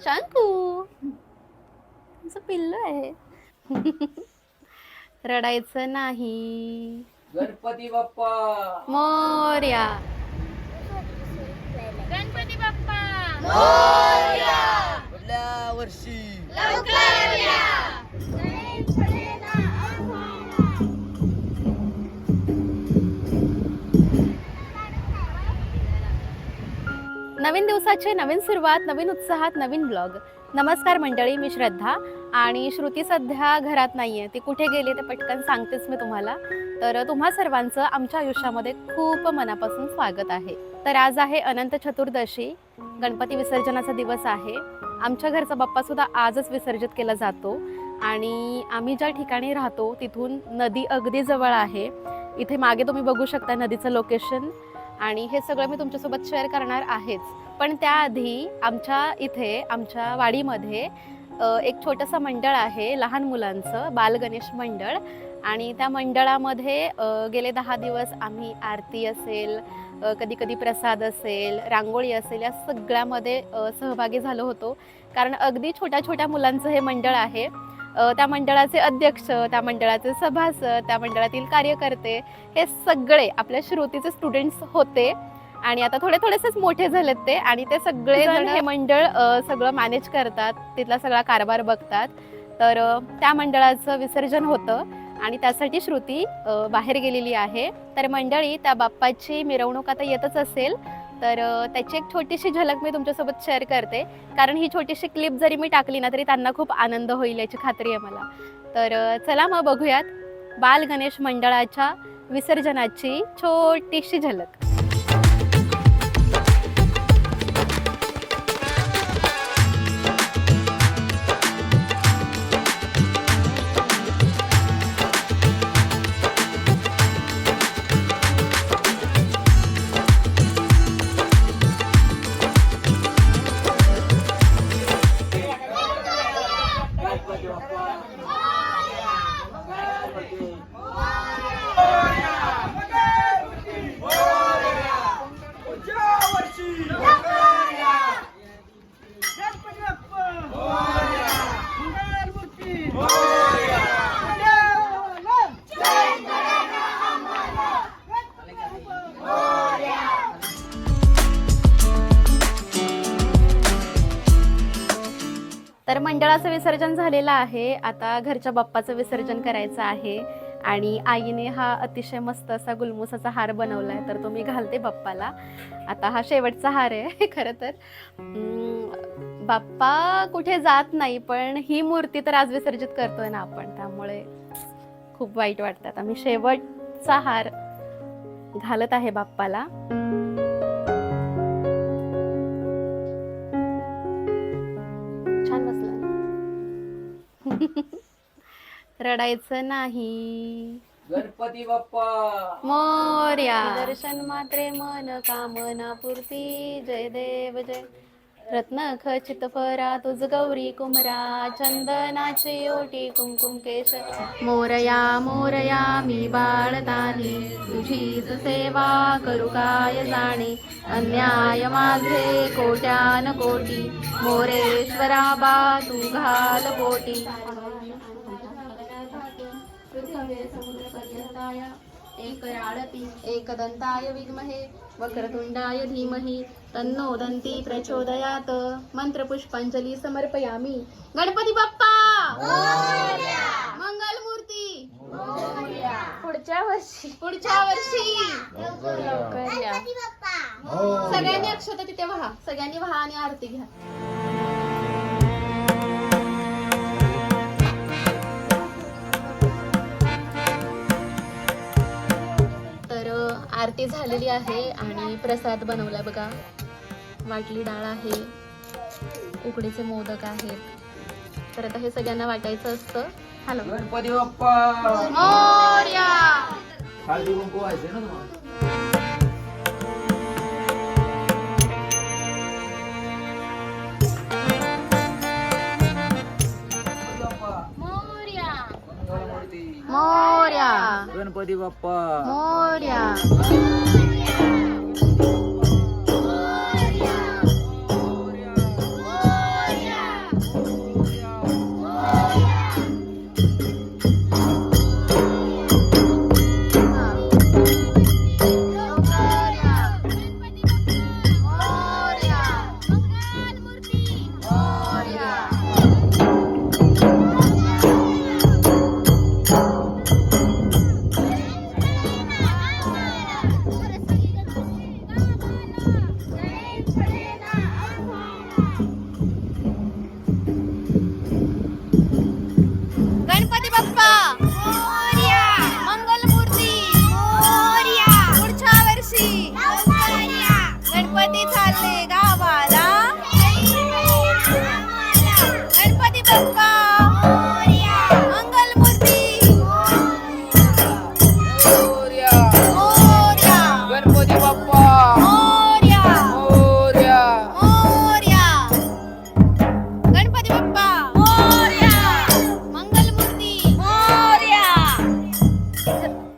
शंकू तुमचं पिल्लू आहे. रडायचं नाही. गणपती बाप्पा. मोर्या. गणपती बाप्पा. नवीन दिवसाची नवीन सुरुवात नवीन उत्साहात नवीन ब्लॉग नमस्कार मंडळी मी श्रद्धा. आणि श्रुती सध्या घरात नाही आहे ती कुठे गेली ते पटकन सांगतेच मी तुम्हाला. तर तुम्हा सर्वांचं आमच्या आयुष्यामध्ये खूप मनापासून स्वागत आहे. तर आज आहे अनंत चतुर्दशी. गणपती विसर्जनाचा दिवस आहे. आमच्या घरचा बाप्पासुद्धा आजच विसर्जित केला जातो. आणि आम्ही ज्या ठिकाणी राहतो तिथून नदी अगदी जवळ आहे. इथे मागे तुम्ही बघू शकता नदीचं लोकेशन आणि हे सगळं मी तुमच्यासोबत शेअर करणार आहेच. पण त्याआधी आमच्या इथे आमच्या वाडीमध्ये एक छोटंसं मंडळ आहे लहान मुलांचं बालगणेश मंडळ. आणि त्या मंडळामध्ये गेले दहा दिवस आम्ही आरती असेल कधी कधी प्रसाद असेल रांगोळी असेल या सगळ्यामध्ये सहभागी झालो होतो. कारण अगदी छोट्या छोट्या मुलांचं हे मंडळ आहे. त्या मंडळाचे अध्यक्ष त्या मंडळाचे सभासद त्या मंडळातील कार्यकर्ते हे सगळे आपल्या श्रुतीचे स्टुडंट्स होते. आणि आता थोडे थोडेसेच मोठे झालेत ते आणि ते सगळे जण हे मंडळ सगळं मॅनेज करतात. तिथला सगळा कारभार बघतात. तर त्या मंडळाचं विसर्जन होतं आणि त्यासाठी श्रुती बाहेर गेलेली आहे. तर मंडळी त्या बाप्पाची मिरवणूक आता येतच असेल. तर त्याची एक छोटीशी झलक मी तुमच्यासोबत शेअर करते. कारण ही छोटीशी क्लिप जरी मी टाकली ना तरी त्यांना खूप आनंद होईल याची खात्री आहे मला. तर चला मग बघूयात बाल गणेश मंडळाच्या विसर्जनाची छोटीशी झलक. तर विसर्जन झालेलं आहे. आता घरच्या बाप्पाचं विसर्जन करायचं आहे. आणि आईने हा अतिशय मस्त असा गुलमुसाचा हार बनवला आहे तर तो मी घालते बाप्पाला. आता हा शेवटचा हार आहे खरं तर. बाप्पा कुठे जात नाही पण ही मूर्ती तर आज विसर्जित करतोय ना आपण त्यामुळे खूप वाईट वाटतं. आता मी शेवटचा हार घालत आहे बाप्पाला. रडायचं नाही. गणपती बाप्पा. मोर्या. दर्शन मात्रे मन कामना पूर्ती जय देव जय रत्न खचित फरा तुझ गौरी कुमरा चंदनाची ओटी कुमकुम केश मोरया मोरया मी बाळतानी तुझीच सेवा करू काय जाणे? अन्याय माझे कोट्यान कोटी मोरेश्वरा बा तू घाल एकदंताय विद्महे वक्रतुंडाय धीमहि तन्नो दंती प्रचोदयात। मंत्रपुष्पांजली समर्पयामी। गणपती बाप्पा! मंगल मूर्ती पुढच्या वर्षी. पुढच्या वर्षी! लवकर या. सगळ्यांनी अक्षता तिथे व्हा. सगळ्यांनी व्हा आणि आरती घ्या. आरती झालेली आहे आणि प्रसाद बनवलाय बघा. वाटली डाळ आहे. उकडीचे मोदक आहेत. तर आता हे सगळ्यांना वाटायचं असतं. हॅलो. गणपती बाप्पा! मोर्या! गणपती बाप्पा. मोर्या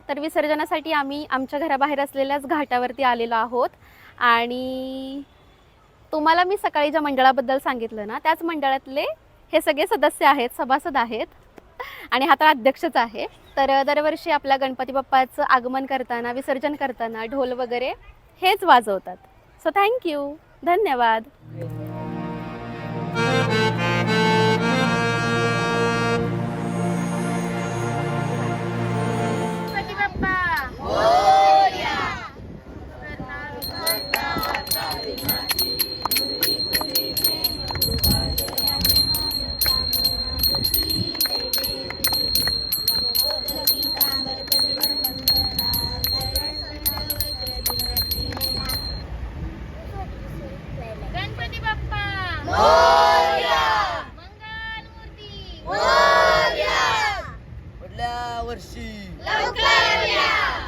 तर विसर्जनासाठी आम्ही आमच्या घराबाहेर असलेल्याच घाटावरती आलेलो आहोत. आणि तुम्हाला मी सकाळी ज्या मंडळाबद्दल सांगितलं ना त्याच मंडळातले हे सगळे सदस्य आहेत सभासद आहेत. आणि हा तर अध्यक्षच आहे. तर दरवर्षी आपल्या गणपती बाप्पाचं आगमन करताना विसर्जन करताना ढोल वगैरे हेच वाजवतात. सो थँक्यू धन्यवाद.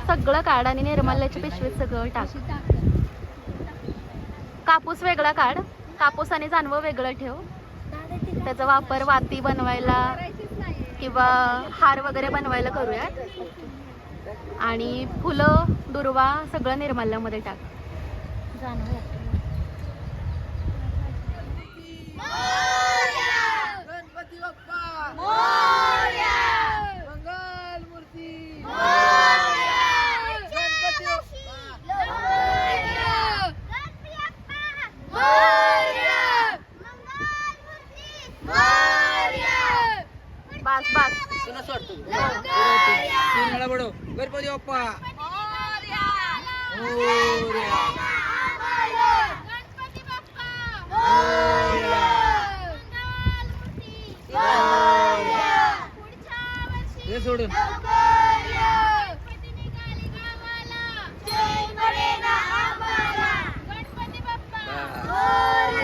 सगळं काढ आणि निर्मल्याच्या पिशवीत सगळं टाक. कापूस वेगळा काढ. कापूस आणि जानवं वेगळं ठेव. त्याचा वापर वाती बनवायला किंवा हार वगैरे बनवायला करूयात. आणि फुलं दुर्वा सगळं निर्मल्यामध्ये टाक. गणपती बाप्पा मंगल मूर्ती गणपती बाप्पा बास तुला सोडतो तीन बडो गणपती बाप्पा. हे. सोडून गणपती बाप्पा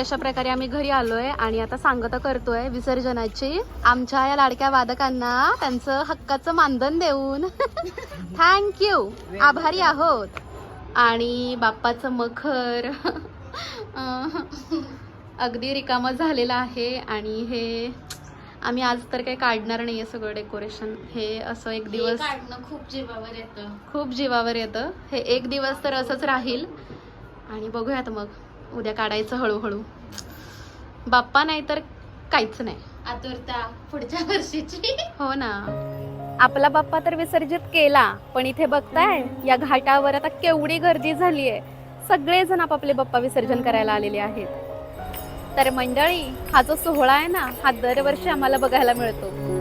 अशा प्रकारे आम्ही घरी आलोय आणि आता सांगता करतोय विसर्जनाची. आमच्या या लाडक्या वादकांना त्यांचं हक्काचं मानधन देऊन. थँक्यू आभारी आहोत. आणि बाप्पाचं मखर. अगदी रिकामं झालेलं आहे आणि हे आम्ही आज तर काही काढणार नाहीये सगळं डेकोरेशन. हे असं एक दिवस खूप जीवावर येतं. खूप जीवावर येतं. हे एक दिवस तर असंच राहील. आणि बघूयात मग. उद्या काढायचं हळूहळू. बाप्पा नाही तर काहीच नाही. आतुरता पुढच्या वर्षीची. हो ना. आपला बाप्पा तर विसर्जित केला पण इथे बघताय या घाटावर आता केवढी गर्दी झाली आहे. सगळेजण आपापले बाप्पा विसर्जन करायला आलेले आहेत. तर मंडळी हा जो सोहळा आहे ना हा दरवर्षी आम्हाला बघायला मिळतो.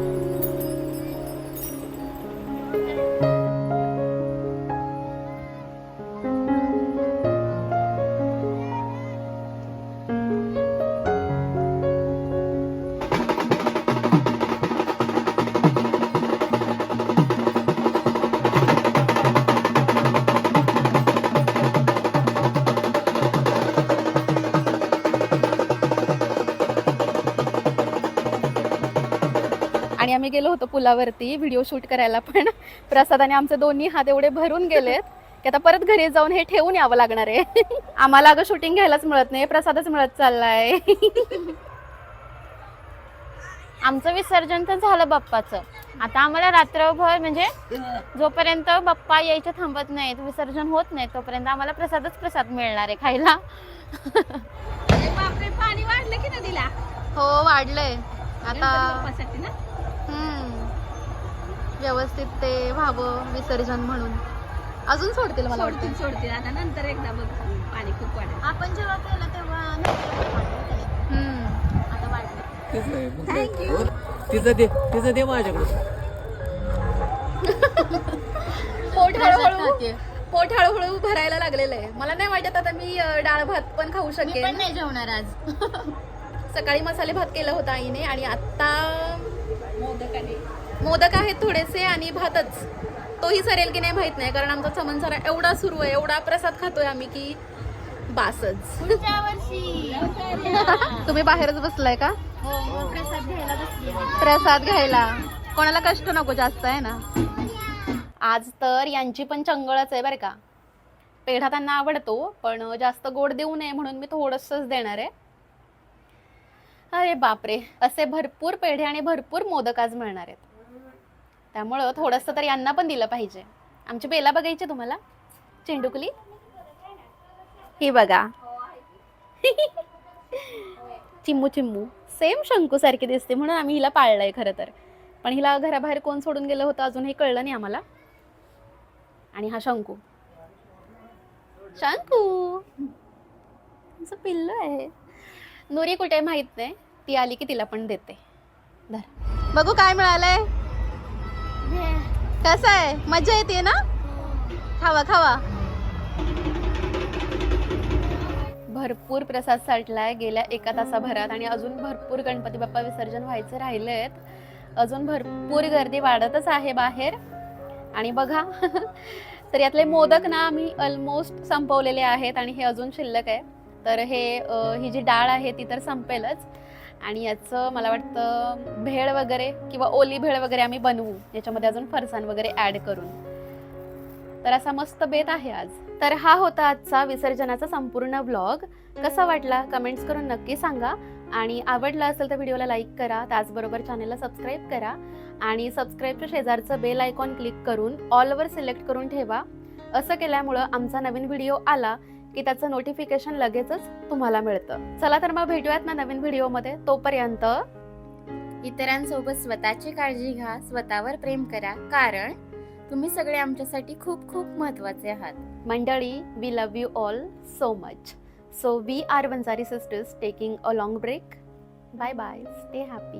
आणि आम्ही गेलो होतो पुलावरती व्हिडिओ शूट करायला पण. प्रसादाने आमचे दोन्ही हात एवढे भरून गेलेत की आता परत घरी जाऊन हे ठेवून यावं लागणार आहे. आम्हाला अगं शूटिंग घ्यायलाच मिळत नाही प्रसादच मिळत चाललाय. आमचं विसर्जन तर झालं बाप्पाचं. आता आम्हाला रात्रभर म्हणजे जोपर्यंत बाप्पा यायचे थांबत नाहीत विसर्जन होत नाही तोपर्यंत आम्हाला प्रसादच प्रसाद मिळणार आहे खायला. पाणी वाढलं की हो वाढलंय. आता. व्यवस्थित ते व्हावं विसर्जन म्हणून. अजून सोडतील मला वाटतं. सोडतील सोडतील. आता नंतर एकदा बघ. पाणी खूप वाढेल. आपण जेव्हा केलं तेव्हा. हम्म. आता वाढलं तेच आहे, मग काय? तिचं दे तिचं दे माझ्याकडे. पोट हळूहळू खाते. पोट हळूहळू भरायला लागलेलं आहे. मला नाही वाटत आता मी अं, डाळ भात पण खाऊ मी शकेन. पण नाही जेवणार आज. सकाळी मसाले भात केला होता आईने आणि आता मोदक आहेत थोडेसे आणि भातच. तोही सरेल की नाही माहीत नाही कारण आमचा चमनसारा एवढा सुरू आहे एवढा प्रसाद खातोय आम्ही की बासच. तुम्ही बाहेरच बसलाय का? हो प्रसाद घ्यायला कोणाला कष्ट नको जास्त आहे ना? आज तर यांची पण चंगळच आहे बरं का. पेढा त्यांना आवडतो पण जास्त गोड देऊ नये म्हणून मी थोडंसंच देणार आहे. अरे बापरे असे भरपूर पेढे आणि भरपूर मोदक आज मिळणार आहेत. त्यामुळं थोडंसं तर यांना पण दिलं पाहिजे. आमची बेला बघायची तुम्हाला? चेंडुकली? ही बघा. चिम्मू चिम्मू. सेम शंकू सारखी दिसते म्हणून आम्ही हिला पाळलंय खरं तर. पण हिला घराबाहेर कोण सोडून गेलं होतं अजून हे कळलं नाही आम्हाला. आणि हा शंकू. शंकू! आमचं पिल्लू आहे. नुरी कुठे माहीत नाही. ती आली की तिला पण देते. धर. बघू काय मिळालंय. कसं आहे? मजा येते ना? खावा खावा. भरपूर प्रसाद साठलाय. गेल्या एका तासाभरात आणि अजून भरपूर गणपती बाप्पा विसर्जन व्हायचे राहिले आहेत अजून भरपूर गर्दी वाढतच आहे बाहेर. आणि बघा तर यातले मोदक ना आम्ही ऑलमोस्ट संपवलेले आहेत आणि हे अजून शिल्लक आहे. तर हे ही जी डाळ आहे ती तर संपेलच. आणि याचं मला वाटतं भेळ वगैरे किंवा ओली भेळ वगैरे आम्ही बनवू. याच्यामध्ये अजून फरसाण वगैरे ॲड करून. तर असा मस्त बेत आहे आज. तर हा होता आजचा विसर्जनाचा संपूर्ण ब्लॉग कसा वाटला कमेंट्स करून नक्की सांगा. आणि आवडला असेल तर व्हिडिओला लाईक करा. त्याचबरोबर चॅनलला सबस्क्राईब करा. आणि सबस्क्राईबच्या शेजारचं बेल आयकॉन क्लिक करून ऑलवर सिलेक्ट करून ठेवा. असं केल्यामुळं आमचा नवीन व्हिडिओ आला. की त्याचं नोटिफिकेशन लगेचच तुम्हाला मिळतं. चला तर मग भेटूयात ना नवीन व्हिडिओमध्ये तोपर्यंत इतरांसोबत स्वतःची काळजी घ्या स्वतःवर प्रेम करा कारण तुम्ही सगळे आमच्यासाठी खूप खूप महत्त्वाचे आहात. मंडळी we love you all so much so we are Vanjari sisters taking a long break bye bye stay happy